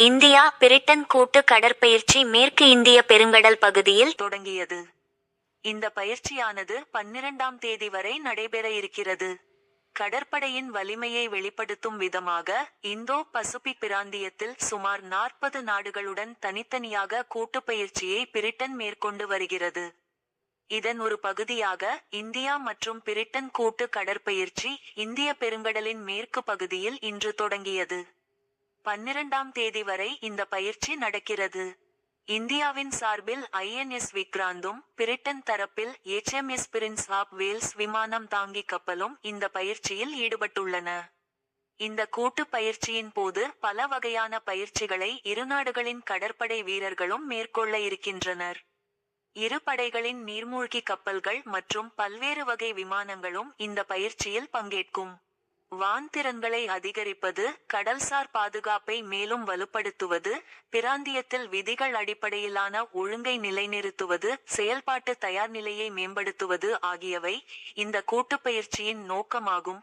India Britain கூட்டு கடற்பயிற்சி மேற்கு இந்திய பெருங்கடல் பகுதியில் தொடங்கியது. இந்த பயிற்சியானது பன்னிரண்டாம் தேதி வரை நடைபெற இருக்கிறது. கடற்படையின் வலிமையை வெளிப்படுத்தும் விதமாக இந்தோ பசிபிக் பிராந்தியத்தில் சுமார் நாற்பது நாடுகளுடன் தனித்தனியாக கூட்டுப் பயிற்சியை பிரிட்டன் மேற்கொண்டு வருகிறது. இதன் ஒரு பகுதியாக இந்தியா மற்றும் பிரிட்டன் கூட்டு கடற்பயிற்சி இந்திய பெருங்கடலின் மேற்கு பகுதியில் இன்று தொடங்கியது. பன்னிரண்டாம் தேதி வரை இந்த பயிற்சி நடக்கிறது. இந்தியாவின் சார்பில் ஐஎன்எஸ் விக்ராந்தும் பிரிட்டன் தரப்பில் எச்எம்எஸ் பிரின்ஸ் ஆப் வேல்ஸ் விமானம் தாங்கி கப்பலும் இந்த பயிற்சியில் ஈடுபட்டுள்ளன. இந்த கூட்டு பயிற்சியின் போது பல வகையான பயிற்சிகளை இரு நாடுகளின் கடற்படை வீரர்களும் மேற்கொள்ள இருக்கின்றனர். இரு படைகளின் நீர்மூழ்கி கப்பல்கள் மற்றும் பல்வேறு வகை விமானங்களும் இந்த பயிற்சியில் பங்கேற்கும். வான்திறன்களை அதிகரிப்பது கடல்சார் பாதுகாப்பை மேலும் வலுப்படுத்துவது பிராந்தியத்தில் விதிகள் அடிப்படையிலான ஒழுங்கை நிலைநிறுத்துவது செயல்பாட்டு தயார்நிலையை மேம்படுத்துவது ஆகியவை இந்த கூட்டுப் பயிற்சியின் நோக்கமாகும்.